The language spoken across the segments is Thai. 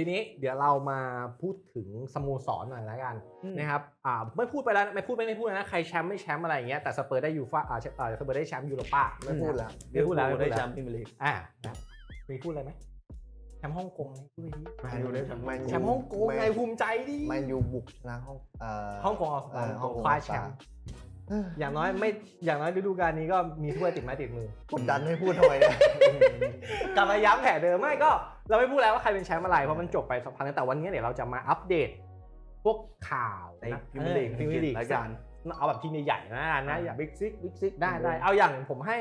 ทีนี้เดี๋ยวเรามาพูดถึงสโมสรหน่อยแล้วกันอืมนะครับอ่าไม่พูดไปแล้วไม่พูดไม่ไม่พูดนะใครแชมป์ไม่แชมป์อะไรอย่างเงี้ยแต่สเปอร์ได้ยูฟ่าอ่าอ่าสเปอร์ได้แชมป์ยูโรป้าไม่พูดแล้วไม่พูดแล้วไม่พูดได้แล้วแชมป์พรีเมียร์ลีกอ่านะมีพูดอะไรไหมแชมป์ฮ่องกงไงพูดไปดิแมนยูได้แชมป์แมนยูแชมป์ฮ่องกงไงภูมิใจดิแมนยูบุกชนะห้องเอ่อฮ่องกงเอาเออฮ่องกงคว้าเอาแชมป์เอ้ยอย่างน้อยไม่อย่างน้อยฤดูกาลนี้ก็มีถ้วยติดไม้ติดมือ กดดันให้พูดทำไมเนี่ยกลับมาย้ำแผนเดิมไม่ก็ เราไม่พูดแล้วว่าใครเป็นแชมป์อะไรเพราะมันจบไปสักพักนึงแต่วันนี้เดี๋ยวเราจะมาอัปเดต พวกข่าวในนะพรีเมียร์ลีกพรีเมียร์ลีกรายการเอาแบบทีมใหญ่ๆนะนะอย่าบิ๊กซิกบิ๊กซิกได้ได้เอาอย่างผมให้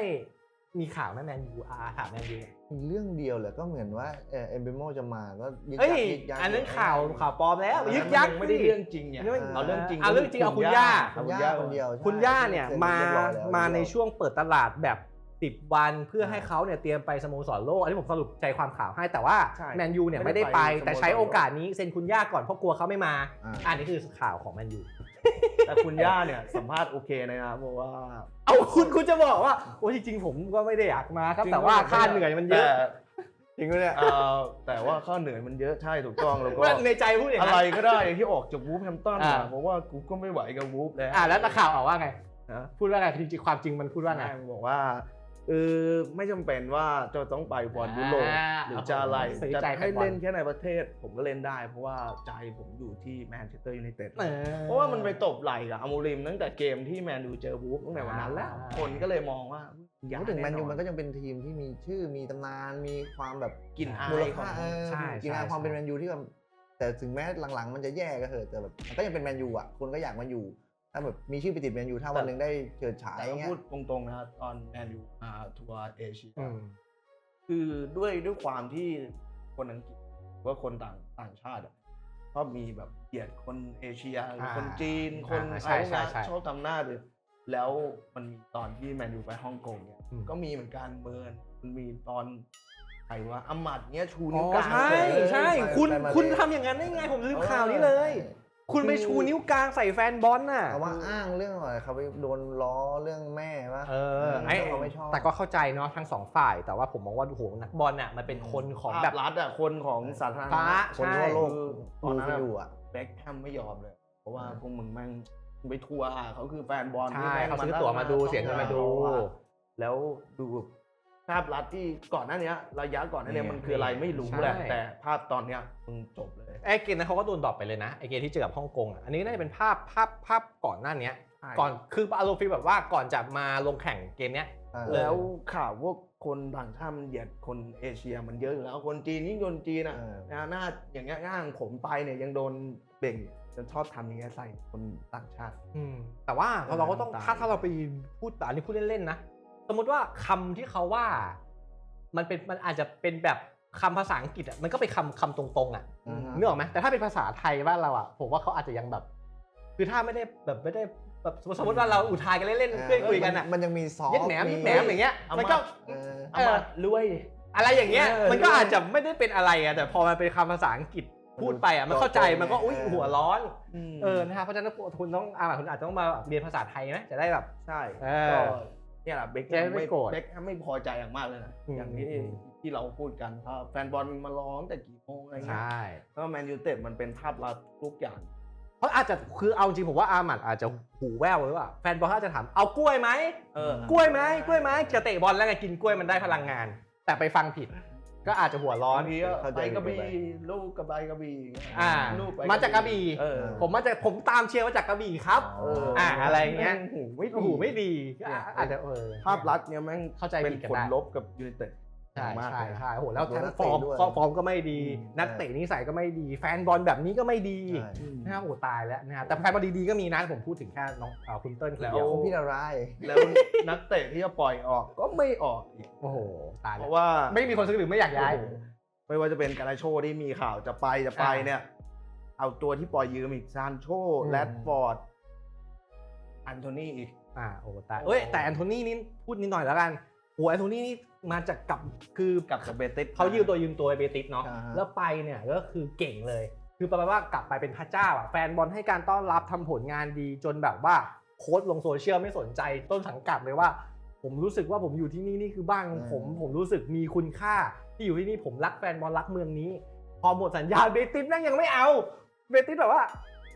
มีข่าวแม่แมนยูอาถามแมนยูมีเรื่องเดียวเลยก็เหมือนว่าเอเอ็มเบโมจะมาก็ยึกเอ้ยัยกยึกยักอันนั้นข่าวข่าวปลอมแล้วเออยึกยักไม่ได้สิเรื่องจริงเนี่ยไม่เอาเรื่องจริงเอาเรื่องจริงเอาคุณย่าคุณย่าคนเดียวใช่คุณย่าเนี่ยซ็มาเรียบร้อยแล้วมาในช่วงเปิดตลาดแบบ 10 วันเพื่อให้เขาเนี่ยเตรียมไปสโมสรโลก อันนี้ผมสรุปใจความข่าวให้แต่ว่าใช่แมนยูเนี่ยไม่ไม่ได้ได้ไปไปสโมสรแต่ใช้โอกาสนี้เซ็นคุณย่าก่อนเพราะกลัวเขาไม่มาอ่าอันนี้คือข่าวของแมนยูแต่คุณย่าเนี่ยสัมภาษณ์โอเคนะครับเพราะว่า เอาคุณคุณจะบอกว่าโอ้จริงๆผมก็ไม่ได้อยากมาครับแต่ว่าค่าเหนื่อยมันเยอะจริงไหมเนี่ยเอ่อแต่ว่าค่าเหนื่อยมันเยอะใช่ถูกต้องแล้วก็ว่าในใจพูดอย่างอะนั้ไรนก็ได้ที่ออกจากวูฟแฮมป์ตันอ่าเพราะว่ากูก็ไม่ไหวกับวูฟแล้วอ่าแล้วตะข่าวออกว่าไงนะพูดว่าไงจริงๆความจริงมันพูดว่าไงแม่งบอกว่า เออไม่จำเป็นว่าจะต้องไปบอลยุโรปอ่าหรือจะอะไรซื้อจะใจให้แฟนบอล เล่นแค่ในประเทศ ผมก็เล่นได้ เพราะว่าใจผมอยู่ที่แมนเชสเตอร์ยูไนเต็ดออเพราะว่ามันไปตบไหล่กับอามูริมตั้งแต่เกมที่แมนยูเจอวูฟตั้งแต่วันนั้นแล้ว อ่า คนก็เลยมองว่าพูดถึงแมนยูมันก็ก็ยังเป็นทีมที่มีชื่อมีตำนานมีความแบบกลิ่นอามูลยขอค่างเออใช่กินอาใช่ความเป็นใช่ แมนยูที่แบบแต่ถึงแม้หลังๆ มันจะแย่ก็เถอะแต่แบบมันก็ยังเป็นแมนยูอะคนก็อยากมาอยู่ ถ้าแบบมีชื่อไปติดแมนยูถ้าวันหนึ่งได้เฉิดฉายแต่อต้อย่างเงี้ยพูดตรงๆนะตอนแมนยูมาทัวร์เอเชีย อืม คือด้วยด้วยความที่คนอังกฤษหรือว่าคนต่างต่างชาติอะชอบมีแบบเกลียดคนเอเชียหรืออ่าคนจีนคนอ่าใช่อะไรพวกนั้นใช่ใช่ ชอบทำหน้าเลยแล้วมันมีตอนที่แมนยูไปฮ่องกงเนี่ย อืม ก็มีเหมือนกันเมินมันมีตอนใครว่าอามัดเนี่ยชูอ๋นิ้วอกลางใช่เลยใช่ไปคุณไปมาคุณเลยทำอย่างนั้นได้ไง ผมลืมข่าวนี้เลย คุณไปชูนิ้วกลางใส่แฟนบอลน่ะเขาว่าอ้างเรื่องอะไรเขาไปโดนล้อเรื่องแม่ปะเออไอ้เขาไม่ชอบแต่ก็เข้าใจเนาะทั้งสองฝ่าย แต่ว่าผมมองว่าโอ้โหนักบอลน่ะมันเป็นคนของภาแบพบลัดอะคนของสาธารณะพระคนใช่ทั่วโลกคือตดูอนนั้นกันอะอยู่อะเบ็คแฮมไม่ยอมเลย เพราะว่าพวกมึงแม่งไปทัวร์เขาคือแฟนบอลใช่ที่แม่งเขาซื้อตั๋วมาดูนั่งเสียเงินมาดู แล้วดู ภาพลัดที่ก่อนหน้านี้ระยะก่อนหน้านี้นี่มันคืออะไรไม่รู้ใช่แหละแต่ภาพตอนเนี้ยมึงจบเลยไอ้เกมนั้นเขาก็โดนดรอปไปเลยนะไอ้เกมที่เจอกับฮ่องกงอะอันนี้น่าจะเป็นภาพภาพภาพก่อนหน้าเนี้ยก่อนคืออารมณ์ฟีลแบบว่าก่อนจะมาลงแข่งเกมเนี้ยแล้วข่าวพวกคนต่างชาติมันเหยียดคนเอเชียมันเยอะอยู่แล้วคนจีนยิ่งคนจีนอะเออนะหน้าอย่างเงี้ยย่างผมไปเนี่ยยังโดนเบ่งจะชอบทำอย่างเงี้ยใส่คนต่างชาติอืมแต่ว่าเออเราก็ต้องตายถ้าถ้าเราไปพูดแต่อันนี้พูดเล่นๆนะ สมมติว่าคำที่เขาว่า มันเป็นมันอาจจะเป็นแบบคำภาษาอังกฤษอะมันก็เป็นคำคำตรงๆอะอือฮึนึกออกไหมแต่ถ้าเป็นภาษาไทยบ้านเราอะผมว่าเขาอาจจะยังแบบ คือถ้าไม่ได้แบบไม่ได้แบบสมมติว่าเราอุทายกันเล่นๆเพื่อนคุยกันอะมันยังมีซอฟเย็ดแหนมเย็ดแหนมอย่างเงี้ยเอามันมาก็เออเอามารวยอะไรอย่างเงี้ยเออมันก็อาจจะไม่ได้เป็นอะไรอะแต่พอมันเป็นคำภาษาอังกฤษพูดไปอะมันเข้าใจมันก็อุ้ยหัวร้อนเออนะครับเพราะฉะนั้นคุณต้องอาคุณอาจจะต้องมาเรียนภาษาไทยนะจะได้แบบใช่ เออก็เนี่ยแหละเบคจะได้ไม่โกรธเบคไม่พอใจอย่างมากเลยนะอืมอย่างที่อืมที่เราพูดกันถ้าแฟนบอลมาร้องแต่กี่โมงอะไรใชเงี้ย่แล้วแมนยูเต็ดมันเป็นภาพลักษณ์ทุกอย่างเพราะอาจจะคือเอาจริงผมว่าอาหมัดอาจจะหูแว่วหรือเปล่าแฟนบอลเขาอาจจะถามเอากล้วยไหมเออกล้วยไหมกล้วยไหมจะเตะบอลแล้วไงกินกล้วยมันได้พลังงาน แต่ไปฟังผิด ก็อาจจะหัวร้อนบางทีก็เข้าใจไปกระบี่ไปลูกกระบายกระบี่อ่าลูกไปมาจากกระบี่เออผมมาจากผมตามเชียร์มาจากกระบี่ครับเอออ่าอะไรเงี้ยหูไม่โอ้โหไม่ดีก็อาจจะเออภาพลักษณ์เนี่ยแม่งเข้าใจเป็นผิดกันผลได้ ลบกับยูไนเต็ด ใช่มากใช่เลยใช่โอ้โหแล้วดูทั้งนักฟอร์มเตะด้วยฟอร์มฟอร์มก็ไม่ดีอืมนักเตะนิสัยก็ไม่ดี แฟนบอลแบบนี้ก็ไม่ดีใช่นะครับโอ้ตายแล้วนะครับแต่แฟนบอลดีๆก็มีนะผมพูดถึงแค่น้องเอ่อคุณเติ้ลคนแล้วเดียวของพี่นารายณ์แล้วนักเตะที่จะปล่อยออกก็ไม่ออกอีกโอ้โหตายเพแล้วราะว่าไม่มีคนซื้อหรือไม่อยากย้ายโอ้โหไม่ว่าจะเป็นการาโชที่มีข่าวจะไปจะไปอ่าเนี่ยเอาตัวที่ปล่อยยืมอีกซานโชอืมแรดฟอร์ดอันโทนีอีกอ่าโอ้ตายเอ้ยแต่แอนโทนีนี่พูดนิดหน่อยแล้วกันโอ้แอนโทนีนี่ มาจากกับคือกับกับเบติสเขายืมตัวยืมตัวไปเบติสเนาะอ่าฮะแล้วไปเนี่ยก็คือเก่งเลย คือประมาณว่ากลับไปเป็นพระเจ้าอะแฟนบอลให้การต้อนรับทำผลงานดีจนแบบว่าโค้ดลงโซเชียลไม่สนใจต้นสังกัดเลยว่า ผมรู้สึกว่าผมอยู่ที่นี่นี่คือบ้านของผมอืมผมรู้สึกมีคุณค่า ที่อยู่ที่นี่ผมรักแฟนบอลรักเมืองนี้ พอหมดสัญญาเบติสแม่งยังไม่เอาเบติสแบบว่า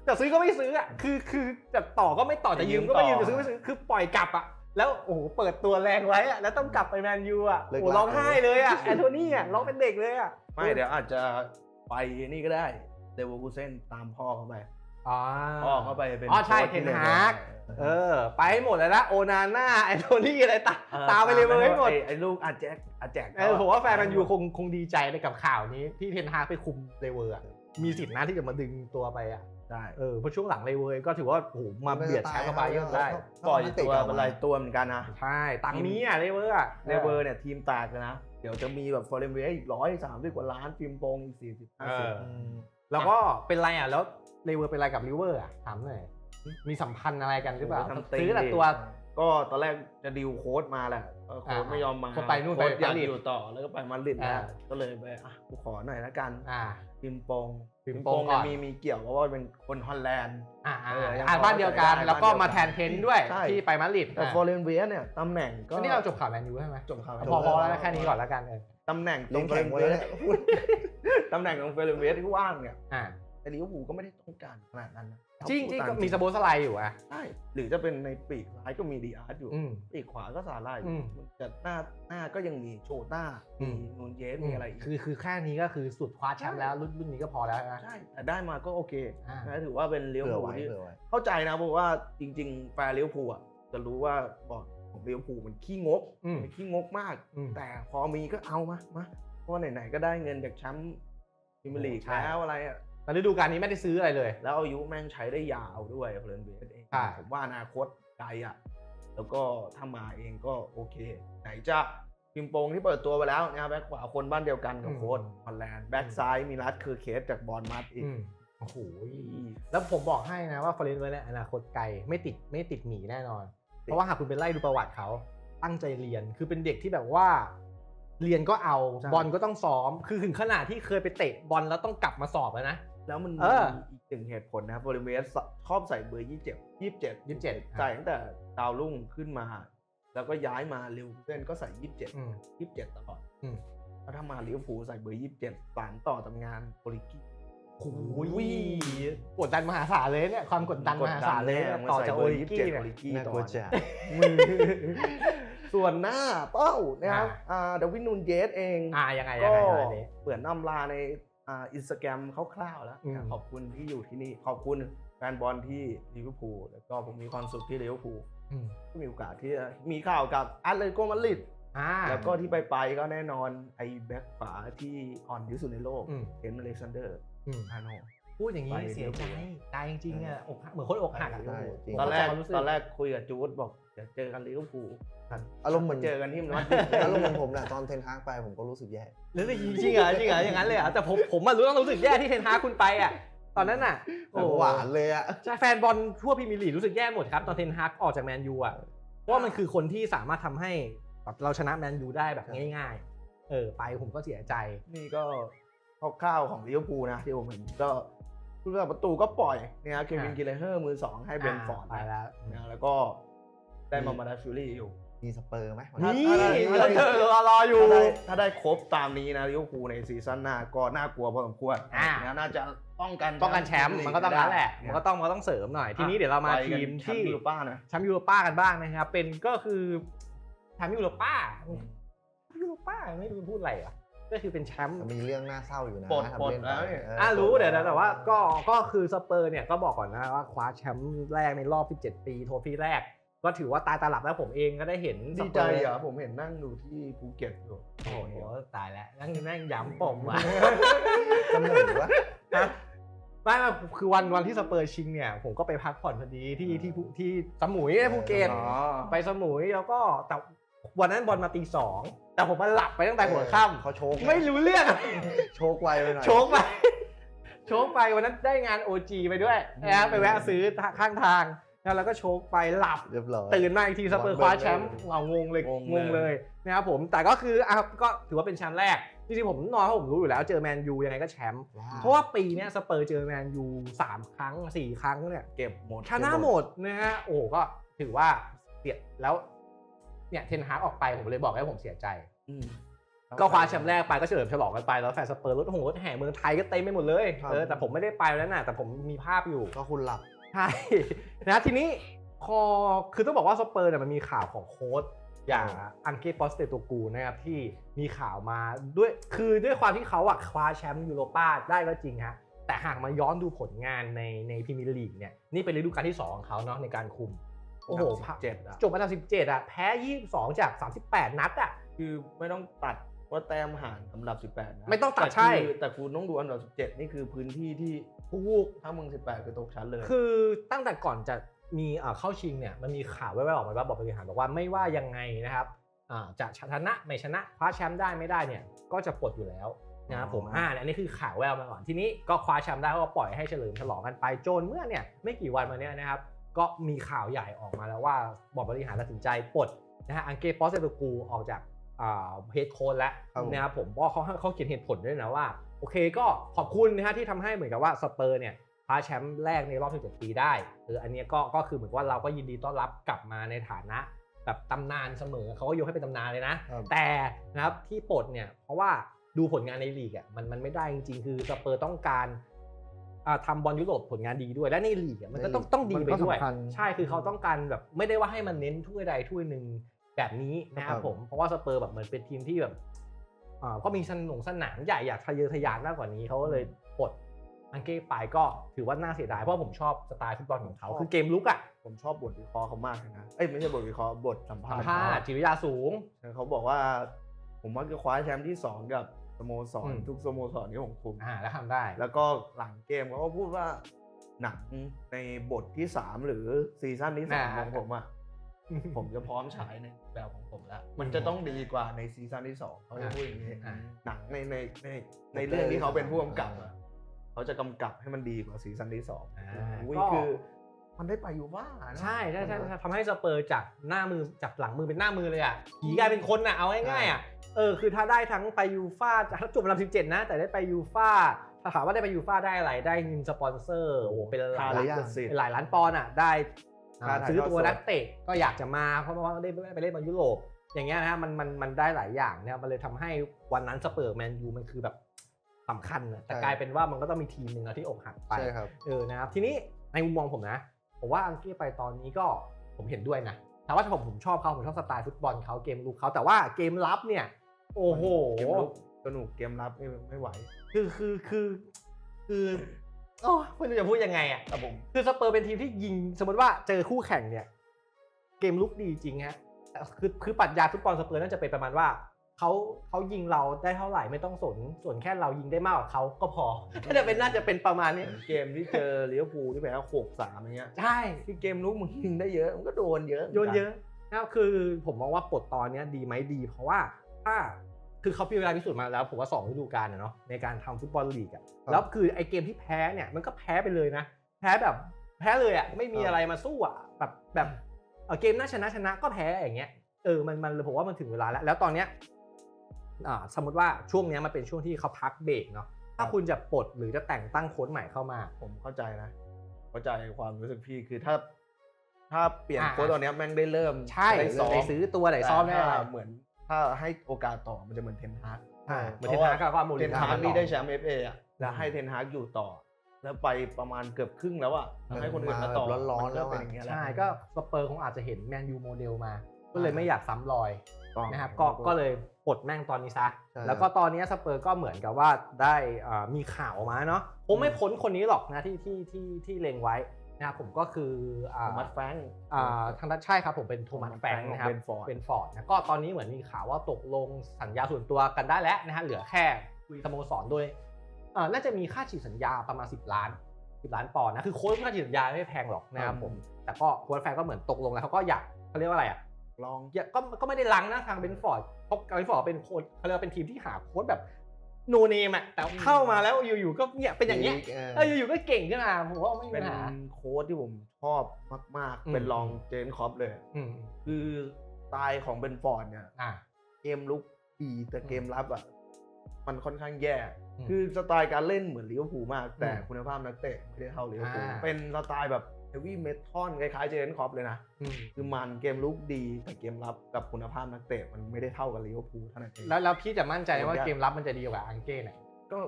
จะซื้อก็ไม่ซื้ออะคือคือจะต่อก็ไม่ต่อจะยืมก็ไม่ยืมจะซื้อไม่ซื้อคือปล่อยกลับอะ แล้วโอ้โหเปิดตัวแรงไว้อะแล้วต้องกลับไปแมนยูอะเลิกโอ้โหลากร้องไห้เลยอะแอนโทนีอะร้องเป็นเด็กเลยอะไม่เดี๋ยวอาจจะไปนี่ก็ได้เดวกูเซนตามพ่อเขาไปอ๋อพ่อเขาไปเป็นอ๋อใช่โค้ชที่เทนฮากเออ ไปให้หมดเลยนะโอนาน่าแอนโทนีอะไรตาออตามไปเลยเลยให้หมดไอ้ไอ้ลูกอาแจกอาแจกเออผมว่าแฟนแมนยูคงคงดีใจไปกับข่าวนี้ที่เทนฮากไปคุมเลเวอร์อะ มีสิทธินะที่จะมาดึงตัวไปอะได้เออเพราะช่วงหลังเลเวอร์ก็ถือว่าโอ้โหมาเบียดแชมป์กับบาเยิร์นได้ปล่อยตัวเป็นรายตัวเหมือนกันนะใช่ตังค์นี้อะเลเวอร์อะเลเวอร์เนี่ยทีมแตกเลยนะ เดี๋ยวจะมีแบบฟอร์เรนเวอีกร้อยสามสิบกว่าล้านฟิล์มโปงอีกสี่สิบห้าเอสิบอแล้วก็เป็นไรอะแล้วเลเวอร์เป็นไรกับลิเวอร์อะถามหน่อยมีสัมพันธ์อะไรกันหรือเปล่าโอ้โหทำตีซื้อแต่ตัว ก็ตอนแรกจะดิวโค้ดมาแหละเออโค้ดอ่าไม่ยอมมาก็ไปนู่นโค้ดไปอยากมาดริดอยู่ต่อแล้วก็ไปมาดริดอ่านะก็เลยไปอะกูขอหน่อยละกันอ่าฟิล์มโปงฟิล์มฟิล์มโปโปงงก่เนี่อยนมีมีเกี่ยวเพราะว่าเป็นคนฮอลแลนด์ อ่าอ่าเออยังอ่าพอบ้านเดียวกัน ได้แล้วก็บ้านเดียวกันมาแทนเทนด้วยใช่ ที่ไปมาดริดแต่อะฟอร์เรนเวสเนี่ยตำแหน่งก็อันนี้เราจบข่าวแมนยูใช่ไหมจบข่าวพอพอแล้วนะแค่นี้ก่อนแล้วกันเออตำแหน่งตรเล่งนฟอร์แข่เรงนไว้เวแล้วสเนี่ยตำแหน่งของฟอร์เรนเวสที่ว่างเนี่ยอ่า แต่ลิเวอร์พูลก็ไม่ได้ต้องการขนาดนั้นนะ จริงจริงก็มีสโบสไลด์อยู่อะใช่หรือจะเป็นในปีกซ้ายก็มีดีอาร์ตอยู่ อืม ปีกขวาก็ซาร่าออืยู่มแต่หน้าหน้าก็ยังมีโชต้าอืมีมนูนเยสมีอะไรอีก คือคือแค่นี้ก็คือสุดคว้าแชมป์แล้วรุ่นรุ่นนี้ก็พอแล้วนะ ใช่แต่ได้มาก็โอเคอ่านะถือว่าเป็นเลี้ยวเผื่อภูลไว้ที่เผื่อไว้ เข้าใจนะเพราะว่าจริง ๆ แฟนเลี้ยวภูลอะจะรู้ว่าบอร์ดของเลี้ยวภูลมันขี้งกอืมมันขี้งกมาก อืม แต่พอมีก็เอามามาเพราะว่าไหนๆก็ได้เงินจากแชมป์พรีเมียร์ลีกใช่ แล้วอะไรอะ แต่ฤดูกาลนี้ไม่ได้ซื้ออะไรเลย แล้วอายุแม่งใช้ได้ยาวด้วยเพลินเบสเองใช่ ผมว่าอนาคตไกลอะ แล้วก็ถ้ามาเองก็โอเค ไหนจะพิมโปงที่เปิดตัวไปแล้วนะครับแบ็คขวาคนบ้านเดียวกันกับโค้ดฮอลแลนด์แบ็คซ้ายมีรัดคือเคสจากบอลมัดอีกอืมโอ้โหแล้วผมบอกให้นะว่าฟอร์เรนเวอร์เนี่ยอนาคตไกลไม่ติดไม่ติดหมีแน่นอนเพราะว่าหากคุณไปไล่ดูประวัติเขาตั้งใจเรียนคือเป็นเด็กที่แบบว่า เรียนก็เอาใช่บอลก็ต้องซ้อม คือถึงขนาดที่เคยไปเตะบอลแล้วต้องกลับมาสอบแล้วนะ แล้วมันเอมีออีกหนึ่งเหตุผลนะครับบริเวณชอบใส่เบอร์ยี่สิบเจ็ดยี่สิบเจ็ด27ใส่ตั้งแต่ดาวรุ่งขึ้นมา แล้วก็ย้ายมาลิเวอร์พูลก็ใส่ยี่สิบเจ็ดอืมยี่สิบเจ็ดตลอดอืมแล้วถ้ามาลิเวอร์พูลใส่เบอร์ยี่สิบเจ็ดสานต่อตำงานโปรลิกี้โอ้ยกดดันมหาศาลเลยเนี่ยความกดดันมหาศาลเลยเนี่ยต่อจากโอริกี้เนี่ยน่ากลัวจัดส่วนหน้าเป้านะครับอ่าดาวินนูนเยสเองอ่ายังไงยัก็งไงยังไงนี้เหมือนอำลาใน อ่าอินสตาแกรมคร่าวๆแล้ว อืม ขอบคุณที่อยู่ที่นี่ ขอบคุณแฟนบอลที่ลิเวอร์พูลแล้วก็ผมมีความสุขที่ลิเวอร์พูลอืมก็มีโอกาสที่จะมีข่าวกับอาร์เลโกมาดริดอ่าแล้วก็ที่ไปไปๆก็แน่นอนไอ้แบ็คขวาที่อ่อนที่สุดในโลกอืมเคนอเล็กซานเดอร์อืมอาโน พูดอย่างนี้ไปเสียใจเดี๋ยวใจจริงๆอะอกหักเหมือนคนอกหักอะใช่จริง ตอนแรกเข้าใจความรู้สึก ตอนแรกคุยกับจูดบอกเดี๋ยวเจอกันลิเวอร์พูล อารมณ์เหมือนเจอกันที่มันดริดอารมณ์เหมือนผมแหละตอนเทนฮากไปผมก็รู้สึกแย่หรือจริงๆเหรอจริงเหรออย่างนั้นเลยเหรอแต่ผมผมมารู้ต้องรู้สึกแย่ที่เทนฮากคุณไปอะตอนนั้นน่ะโอ้หวานเลยอะใช่แฟนบอลทั่วพรีเมียร์ลีกรู้สึกแย่หมดครับตอนเทนฮากออกจากแมนยูอะเพราะว่ามันคือคนที่สามารถทำให้แบบเราชนะแมนยูได้แบบง่ายๆ เออไปผมก็เสียใจ นี่ก็คร่าวๆของลิเวอร์พูลนะที่ผมเห็นก็ผู้รักษาประตูก็ปล่อยนะครับเควินอ่ากิเลเฮอร์มือสองให้เบนฟอร์ดไปแล้วนะแล้วก็ได้มามาดาฟิลลี่อยู่ มีสเปอร์ไหมถ้านี่ถ้าได้ถ้าได้เธอรอรออยู่ถ้าได้ถ้าได้ครบตามนี้นะลิเวอร์พูลในซีซั่นหน้าก็น่ากลัวพอสมควรอ่านะน่าจะป้องกันป้องกันแชมป์มันก็ต้องนั้นแหละได้มันก็ต้องมันก็ต้องเสริมหน่อย ทีนี้เดี๋ยวเรามาไปกันทีมแชที่ป์ยูโรป้านะแชมป์ยูโรป้ากันบ้างนะครับเป็นก็คือแชมป์ยูโรป้ายูโรป้าไม่รู้พูดอะไรอะก็คือเป็นแชมป์มีเรื่องน่าเศร้าอยู่นะปลดทำปลดเล่นไปแล้วเนี่ยเอออ่ารู้ปลดเดี๋ยวนะแล้วแต่ว่าก็ก็คือสเปอร์เนี่ยก็บอกก่อนนะว่าคว้าแชมป์แรกในรอบ 17 ปีโทฟี่แรก ก็ถือว่าตายตาหลับแล้วผมเองก็ได้เห็นดีสใจเปร์อะผมเห็นนั่งดูที่ภูเก็ตอยู่โอ้โหตายแล้วนั่งนั่งย้ำปมว่ะจมูกวะนะไม่ไม่คือวันวันที่สเปอร์ชิงเนี่ยผมก็ไปพักผ่อนพอดีที่ที่ภูที่สมุยภูเก็ตอ๋อไปสมุยแล้วก็แต่วันนั้นบอลมาตีสองแต่ผมมาหลับไปตั้งแต่หัวค่เขาโชกำไม่รู้เรื่องโชกไวไปหน่อยโชกไปโชกไปวันนั้นได้งาน OG ไปด้วยนะไปแวะซื้อข้างทาง แล้วเราก็โชกไปหลับเรียบร้อย ตื่นมาอีกทีสเปอร์คว้าแชมป์เรางงเลยงงเลยงงเลยนะครับผมแต่ก็คืออะก็ถือว่าเป็นแชมป์แรกจริงๆผมนอนเพราะผมรู้อยู่แล้วเจอแมนยูยังไงก็แชมป์ว้าวเพราะว่าปีเนี้ยสเปอร์เจอแมนยูสามครั้งสี่ครั้งเนี่ยเก็บหมดชนะหมดนะฮะโอ้โหก็ถือว่าเสียแล้วเนี่ยเทนฮากออกไปผมเลยบอกให้ผมเสียใจอืมก็คว้าแชมป์แรกไปก็เฉลิมฉลองกันไปแล้วแฟนสเปอร์รถหงรถแห่เมืองไทยก็เต็มไปหมดเลยครับเออแต่ผมไม่ได้ไปแล้วนะแต่ผมมีภาพอยู่ก็คุณหลับ ใช่นะทีนี้พอคือต้องบอกว่าสเปอร์เนี่ยมันมีข่าวของโค้ชอย่างอังเกตปอสเตโตกูนะครับที่มีข่าวมาด้วยคือด้วยความที่เขาอะคว้าแชมป์ยูโรป้าได้ก็จริงฮะแต่หากมาย้อนดูผลงานในในพรีเมียร์ลีกเนี่ยนี่เป็นฤดูกาลที่ 2 ของเขาเนาะในการคุมโอ้โหเจ็ดอะจบอันดับ17อะแพ้ 22 จาก 38 นัดอะคือไม่ต้องตัด ว่าแต้มห่างอันดับ 18นะไม่ต้องตัดแใช่คือแต่คุณต้องดูอันดับ 17 นี่คือพื้นที่ที่ถูกถ้ามึง18 คือตกชั้นเลย คือตั้งแต่ก่อนจะมีเอ่อเข้าชิงเนี่ยมันมีข่าวแว่วๆออกมาว่าบอกบริหารบอกว่าไม่ว่ายังไงนะครับอ่าจะชนะไม่ชนะคว้าแชมป์ได้ไม่ได้เนี่ยก็จะปลดอยู่แล้วนะครับผมอ๋ออ่อ่าเนี่ยอันนี้คือข่าวแววมาก่อนทีนี้ก็คว้าแชมป์ได้ก็ปล่อยให้เฉลิมฉลองกันไปจนเมื่อเนี่ยไม่กี่วันมาเนี้ยนะครับก็มีข่าวใหญ่ออกมาแล้วว่าบอร์ดบริหารตัดสินใจปลดนะฮะอังเกปอสเซตกูออกจาก เฮดโค้ชแล้วครับผมนะครับผมเพราะเขาเขาเขียนเหตุผลด้วยนะว่า โอเคก็ขอบคุณนะฮะที่ทำให้เหมือนกับว่าสเปอร์เนี่ยคว้าแชมป์แรกในรอบ 17 ปีได้เอออันเนี้ยก็ก็คือเหมือนว่าเราก็ยินดีต้อนรับกลับมาในฐานะแบบตำนานเสมอเขาก็ยกให้เป็นตำนานเลยนะครับแต่นะครับที่ปลดเนี่ยเพราะว่าดูผลงานในลีกอะมันมันไม่ได้จริงๆ คือสเปอร์ต้องการอ่าทำบอลยุโรปผลงานดีด้วยและในลีกอะมันก็ต้องต้องดีไปด้วยมันก็สำคัญใช่คือเขาต้องการแบบไม่ได้ว่าให้มันเน้นถ้วยใดถ้วยหนึ่ง แบบนี้นะคครัรับบผมเพราะว่าสเปอร์แบบเหมือนเป็นทีมที่แบบอ่าก็มีสนงสนามใหญ่อยากทะเยอทะยานมากกว่านี้เขาก็เลยปลดอังเก้ไปก็ถือว่าน่าเสียดายเพราะผมชอบสไตล์ฟุตบอลของเขาคือเกมลุกอะผมชอบบทวิเคราะห์เขามากเลยนะเอ้ยไม่ใช่บทวิเคราะห์บทสัมภาสัษมณ์ภาษณ์จิตวิทยาสูงเขาบอกว่า ผมว่าจะคว้าแชมป์ที่ 2 กับสโมสรอืมทุกสโมสรที่ผมคุมอ่าแล้วทำได้ แล้วก็หลังเกมเขาก็พูดว่าหนังในบทที่ 3 หรือซีซั่นที่สามอ่าของผมอะ ผมจะพร้อมฉายในแบบของผมแล้ว มันจะต้องดีกว่าในซีซั่นที่สองเขาจะพูดอย่างนี้อ่าหนังในในในในเรื่องที่เขาเป็นผู้กำกับอะเขาจะกำกับให้มันดีกว่าซีซั่นที่สองอ่าอุ้ยก็คือมันได้ไปอยู่ว่านะใช่ใช่ใช่ใช่ทำให้สเปอร์จากหน้ามือจากหลังมือเป็นหน้ามือเลยอะผีกลายเป็นคนอะเอาง่ายๆอะเออคือถ้าได้ทั้งไปยูฟ่าถ้าจบอันดับ17นะ แต่ได้ไปยูฟ่าถ้าถามว่าได้ไปยูฟ่าได้อะไรได้เงินสปอนเซอร์โอ้โหเป็นหค่าลายลิล้านขสิทธิ์เป็นหลายล้านปอนด์อะได้อ่าค่าถ่าย ซื้อตัวทอดสดนักเตะก็อยากจะมาเพราะว่าได้ไปเล่นบอลยุโรปอย่างเงี้ยนะฮะมันมันมันได้หลายอย่างนะครับมันเลยทำให้วันนั้นสเปอร์แมนยูมันคือแบบสำคัญอะแต่ใช่กลายเป็นว่ามันก็ต้องมีทีมหนึ่งอะที่อกหักไปใช่ครับเออนะครับทีนี้ในมุมมองผมนะผมว่าอังเก้ไปตอนนี้ก็ผมเห็นด้วยนะแต่ว่าถ้าผมผมชอบเขาผมชอบสไตล์ฟุตบอลเขาเกมลุกเขาแต่ว่าเกมรับเนี่ยโอ้โหเกมลุกสนุกเกมรับไม่ไม่ไหว คือคือคือคือ โอ้ไม่รู้จะพูดยังไงอะแต่ผมคือสเปอร์เป็นทีมที่ยิง สมมติว่าเจอคู่แข่งเนี่ย เกมลุกดีจริงฮะแต่คือคือปรัชญาฟุตบอลสเปอร์น่าจะเป็นประมาณว่าเขาเขายิงเราได้เท่าไหร่ไม่ต้องสนส่วนแค่เรายิงได้มากกว่าเขาก็พอน่าจะเป็นน่าจะเป็นประมาณนี้เกมที่เจอลิเวอร์พูลที่แพ้หกสามอย่างเงี้ยใช่ที่เกมลุกมึงยิงได้เยอะมันก็โดนเยอะโยนเยอะนะครับคือผมมองว่าปลดตอนเนี้ยดีไหมดี เพราะว่าถ้า คือเขาพิเวลาพิสูจน์มาแล้วผมว่าสองฤดูกาลนะเนาะในการทำฟุตบอลลีกอะครับแล้วคือไอเกมที่แพ้เนี่ยมันก็แพ้ไปเลยนะ แพ้แบบแพ้เลยอะไม่มีครับอะไรมาสู้อะแบบแบบเออเกมน่าชนะชนะก็แพ้อย่างเงี้ยเออมันมันผมว่ามันถึงเวลาแล้ว แล้วตอนเนี้ยอ่าสมมติว่าช่วงเนี้ยมันเป็นช่วงที่เขาพักเบรกเนาะถ้าคุณจะปลดหรือจะแต่งตั้งโค้ชใหม่เข้ามา ผมเข้าใจนะ เข้าใจความรู้สึกพี่คือถ้า ถ้าเปลี่ยนอ่าโค้ชตอนเนี้ยแม่งได้เริ่มใช่ได้ซ้อมได้ซื้อตัวไหนซ้อมได้อะไรแต่ถ้าเหมือน ถ้าให้โอกาสต่อมันจะเหมือนเทนฮากอ่าเหมือนเพเทนราะว่าฮากกับว่าโมเทรินนฮากต่นี่อได้แชมป์เอฟเออะแล้วให้เทนฮากอยู่ต่อ แล้วไปประมาณเกือบครึ่งแล้วอะแล้วให้คนอื่นมาต่อมาแบบร้อนๆมัแล้วอะเป็นอย่างเงี้ยแหละใช่ก็สเปอร์คงอาจจะเห็นแมนยูโมเดลมา ก็เลยไม่อยากซ้ำรอยต้องนะครับก็ก็เลยปลดแม่งตอนนี้ซะใช่แล้วก็ตอนนี้สเปอร์ก็เหมือนกับว่าได้อ่ามีข่าวออกมาเนาะผมไม่พ้นคนนี้หรอกนะที่ที่ที่ที่เล็งไว้ นะครับผมก็คืออ่าโทมัสแฟรงค์อ่าทางด้านใช่ครับผมเป็นโทมัสแฟรงค์นะครับเป็นฟอร์ดเป็นฟอร์ดนะก็ตอนนี้เหมือนมีข่าวว่าตกลงสัญญาส่วนตัวกันได้แล้วนะฮะเหลือแค่คุยสโมสรโดยเอ่อน่าจะมีค่าฉีดสัญญาประมาณ 10 ล้าน10ล้านปอนด์นะคือโค้ชค่าฉีดสัญญาไม่แพงหรอกนะครับผมแต่ก็โค้ชแฟนก็เหมือนตกลงแล้วเขาก็อยากเขาเรียกว่าอะไรอะลองอย่าก็ก็ไม่ได้ลังนะทางเบนฟอร์ดเพราะเบนฟอร์ดเป็นโค้ชเขาเรียกว่าเป็นทีมที่หาโค้ชแบบ โนเนมอะแต่เข้ามาแล้วอยู่ๆก็เนี่ยเป็นอย่างเงี้ยเออเอออยู่ๆก็เก่งขึ้นมาผมว่าไม่มีเป็ปันญหาโค้ชที่ผมชอบมากอืมๆเป็นรองเจนคอปเลยอืมคือสไตล์ของเบนฟอร์ดเนี่ยอ่าเกมลุกดีแต่เกมรับอะมันค่อนข้างแย่อืมคือสไตล์การเล่นเหมือนลิเวอร์พูลมาก แต่อืมคุณภาพนักเตะไม่ได้เท่าลิเวอร์พูลอ่าเป็นสไตล์แบบ เฮฟวี่เมทัลคล้ายๆเจเนคอปเลยนะอืมคือมันเกมลุกดี แต่เกมรับกับคุณภาพนักเตะมันไม่ได้เท่ากับลิเวอร์พูลเท่านั้นเองแล้วแล้วพี่จะมั่นใจว่าผมอยากเกมรับมันจะดีกว่าอังเก้เนี่ยก็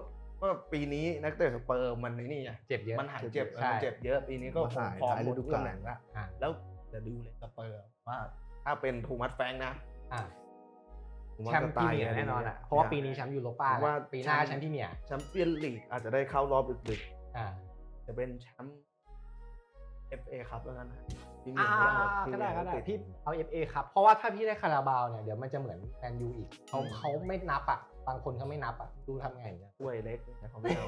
ก็ปีนี้นักเตะสเปอร์มันนี่ไงเจ็บเยอะมันหายเจ็บใช่มันเจ็บเยอะปีนี้ก็มาหายฟอร์มท้ายหมฤดดูทุกกาลตำแหน่งแล้วอ่าแล้วจะดูเลยสเปอร์ว่าถ้าเป็นทูมัสแฟรงค์นะอ่าผมว่าแชมป์พรีเมียร์แน่นอนอะเพราะว่าปีนี้แชมป์ยูโรป้าผมว่าปีหน้าแชมป์พรีเมียร์แชมเปี้ยนลีกอาจจะได้เข้ารอบดึกอ่าๆจะเป็นแชมป์ FA ครับแล้วกันนะพรีเมีอ่ายร์ก็ได้ก็ได้พรีเมียร์พี่เอา FA ครับเพราะว่าถ้าพี่ได้คาราบาวเนี่ยเดี๋ยวมันจะเหมือนแมนยูอีกเขาอืมเขาไม่นับอะบางคนเขาไม่นับอะดูทำไงเนี่ยถ้วยเล็กนะเขาไม่เอา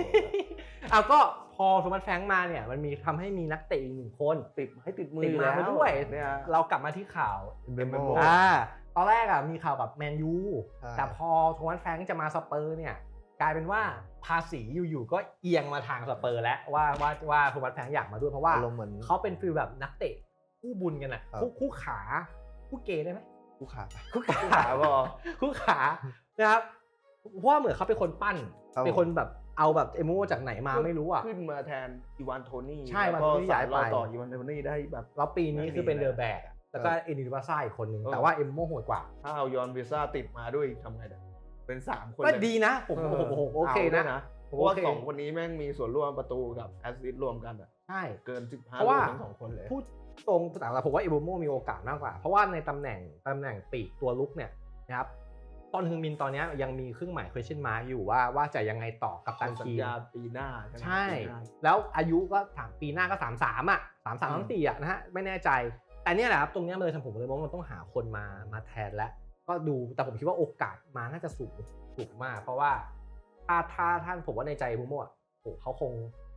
เอาก็พอโทมัสแฟรงค์มาเนี่ยมันมีทำให้มีนักเตะอีกหนึ่งคนติดให้ติดมือติดมาแล้วด้วย เนี่ยเรากลับมาที่ข่าวเบมโมโอ้อ่าตอนแรกอะมีข่าวกับแมนยูใช่แต่พอโทมัสแฟรงค์จะมาสเปอร์เนี่ยกลายเป็นว่า ภาษีอยู่ๆก็เอียงมาทางสเปอร์ แล้วว่าว่าว่าโทมัสแฟรงค์อยากมาด้วยเพราะว่าอารมณ์เหมือนเขาเป็นฟีลแบบนักเตะคู่บุญกันอะครับคู่คู่ขาคู่เกย์ได้ไหมคู่ขาไปคู่ขาขาพอคู่ขานะครับเพราะว่าเหมือนเขาเป็นคนปั้นครับเป็นคนแบบเอาแบบเอโมจากไหนมาไม่รู้อะขึ้นมาแทนอีวานโทนี่ใช่แล้วก็วันที่ย้ายไปสรอต่ออีวานโทนี่ได้แบบแล้วปีนี้คือเป็นดีเดนะอะแบกอะแล้วก็เอนิดวาซ่าอีกคนนึงเออแต่ว่าเอมโมโหดกว่าถ้าเอายอนวิซ่าติดมาด้วยทำไงเนี่ย เป็นสามคนก็เลยดีนะผมเอโอ้อโหโอเคาด้วนะยเพผมราะว่าโอเคสองคนนี้แม่งมีส่วนร่วมประตูกับแอสซิสต์รวมกันอะใช่เกิน15เพราะว่าลูกทั้งสองคนเลยพูดตรงแต่ละผมว่าเอโมโมมีโอกาสมากกว่า เพราะว่าในตำแหน่งตำแหน่งปีกตัวลุกเนี่ยนะครับตอนฮึงมินตอนเนี้ยยังมีเครื่องหมาย question mark อยู่ว่าว่าจะยังไงต่อกับตันสัญทีมญาปีหน้า ใช่ไหมใช่ปีหน้าแล้วอายุก็ถามปีหน้าก็สามสามอะสามสามอืมทั้งสี่อะนะฮะไม่แน่ใจแต่เนี่ยแหละครับตรงเนี้ยมันเลยทำผมเลยมองว่ามันต้องหาคนมามาแทนแล้ว ก็ดูแต่ผมคิดว่าโอกาสมาน่าจะสูงสูงมาก เพราะว่าถ้าถ้าท่านผมว่าในใจโมโมอะโอ้เขาคง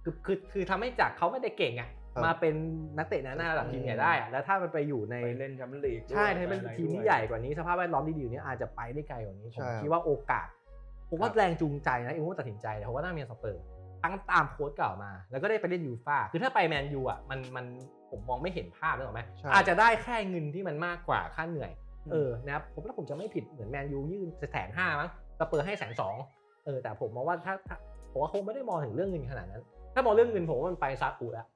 คือคือคือทำให้จากเขาไม่ได้เก่งอะครับมาเป็นนักเตะหน้าระดับพรีเมียร์ได้อะแล้วถ้ามันไปอยู่ในไปเล่นแชมเปี้ยนลีกด้วยใช่ถ้าเป็นไปอะไรทีมที่ด้วยใหญ่กว่านี้สภาพแวดล้อมที่ดีอยู่านี้อาจจะไปได้ไกลกว่านี้ผมใช่ครับคิดว่าโอกาสผมว่าครับแรงจูงใจนะเอ็มว่าตัดสินใจนะผมว่าน่ามีสเปอร์ทั้งตามโค้ชเก่ามา แล้วก็ได้ไปเล่นยูฟ่าคือถ้าไปแมนยูอะมันมันผมมองไม่เห็นภาพนึกออกไหมใช่อาจจะได้แค่เงินที่มันมากกว่าค่าเหนื่อย เออนะครับผมถ้าผมจะไม่ผิดเหมือนแมนยูยื่นแสนห้ามั้งสเปอร์ให้แสนสองเออแต่ผมมองว่าถ้าถ้าผมว่าคงไม่ได้มองถึงเรื่องเงินขนาดนั้น ถ้ามองเรื่องเงินผมว่ามันไปซาอุแล้ว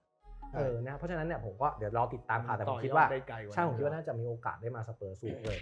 เออนะเพราะฉะนั้นเนี่ยผมก็เดี๋ยวรอติดตามข่าวแต่ผมคิดว่าต่อยอได้ไกลกว่าใช่ผมคิดว่าน่าจะมีโอกาสได้มาสเปอร์สูงเลย